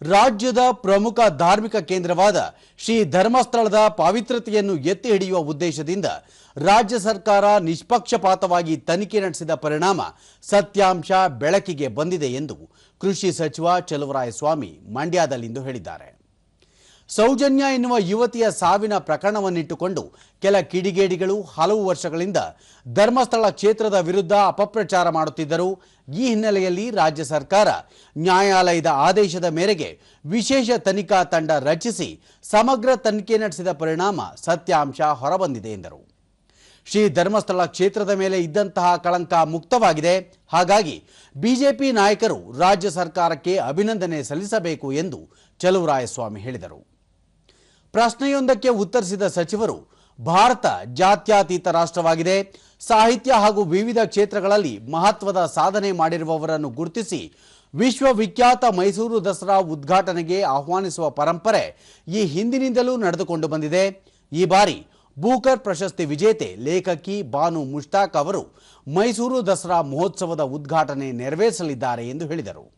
ರಾಜ್ಯದ ಪ್ರಮುಖ ಧಾರ್ಮಿಕ ಕೇಂದ್ರವಾದ ಶ್ರೀ ಧರ್ಮಸ್ಥಳದ ಪಾವಿತ್ರತೆಯನ್ನು ಎತ್ತಿ ಹಿಡಿಯುವ ಉದ್ದೇಶದಿಂದ ರಾಜ್ಯ ಸರ್ಕಾರ ನಿಷ್ಪಕ್ಷಪಾತವಾಗಿ ತನಿಖೆ ನಡೆಸಿದ ಪರಿಣಾಮ ಸತ್ಯಾಂಶ ಬೆಳಕಿಗೆ ಬಂದಿದೆ ಎಂದು ಕೃಷಿ ಸಚಿವ ಚಲುವರಾಯಸ್ವಾಮಿ ಮಂಡ್ಯದಲ್ಲಿಂದು ಹೇಳಿದ್ದಾರೆ. ಸೌಜನ್ಯ ಎನ್ನುವ ಯುವತಿಯ ಸಾವಿನ ಪ್ರಕರಣವನ್ನಿಟ್ಟುಕೊಂಡು ಕೆಲ ಕಿಡಿಗೇಡಿಗಳು ಹಲವು ವರ್ಷಗಳಿಂದ ಧರ್ಮಸ್ಥಳ ಕ್ಷೇತ್ರದ ವಿರುದ್ಧ ಅಪಪ್ರಚಾರ ಮಾಡುತ್ತಿದ್ದರು. ಈ ಹಿನ್ನೆಲೆಯಲ್ಲಿ ರಾಜ್ಯ ಸರ್ಕಾರ ನ್ಯಾಯಾಲಯದ ಆದೇಶದ ಮೇರೆಗೆ ವಿಶೇಷ ತನಿಖಾ ತಂಡ ರಚಿಸಿ ಸಮಗ್ರ ತನಿಖೆ ನಡೆಸಿದ ಪರಿಣಾಮ ಸತ್ಯಾಂಶ ಹೊರಬಂದಿದೆ ಎಂದರು. ಶ್ರೀ ಧರ್ಮಸ್ಥಳ ಕ್ಷೇತ್ರದ ಮೇಲೆ ಇದ್ದಂತಹ ಕಳಂಕ ಮುಕ್ತವಾಗಿದೆ. ಹಾಗಾಗಿ ಬಿಜೆಪಿ ನಾಯಕರು ರಾಜ್ಯ ಸರ್ಕಾರಕ್ಕೆ ಅಭಿನಂದನೆ ಸಲ್ಲಿಸಬೇಕು ಎಂದು ಚಲುವರಾಯಸ್ವಾಮಿ ಹೇಳಿದರು. ಪ್ರಶ್ನೆಯೊಂದಕ್ಕೆ ಉತ್ತರಿಸಿದ ಸಚಿವರು, ಭಾರತ ಜಾತ್ಯಾತೀತ ರಾಷ್ಟ್ರವಾಗಿದೆ. ಸಾಹಿತ್ಯ ಹಾಗೂ ವಿವಿಧ ಕ್ಷೇತ್ರಗಳಲ್ಲಿ ಮಹತ್ವದ ಸಾಧನೆ ಮಾಡಿರುವವರನ್ನು ಗುರುತಿಸಿ ವಿಶ್ವವಿಖ್ಯಾತ ಮೈಸೂರು ದಸರಾ ಉದ್ಘಾಟನೆಗೆ ಆಹ್ವಾನಿಸುವ ಪರಂಪರೆ ಈ ಹಿಂದಿನಿಂದಲೂ ನಡೆದುಕೊಂಡು ಬಂದಿದೆ. ಈ ಬಾರಿ ಬೂಕರ್ ಪ್ರಶಸ್ತಿ ವಿಜೇತೆ ಲೇಖಕಿ ಬಾನು ಮುಷ್ತಾಕ್ ಅವರು ಮೈಸೂರು ದಸರಾ ಮಹೋತ್ಸವದ ಉದ್ಘಾಟನೆ ನೆರವೇರಿಸಲಿದ್ದಾರೆ ಎಂದು ಹೇಳಿದರು.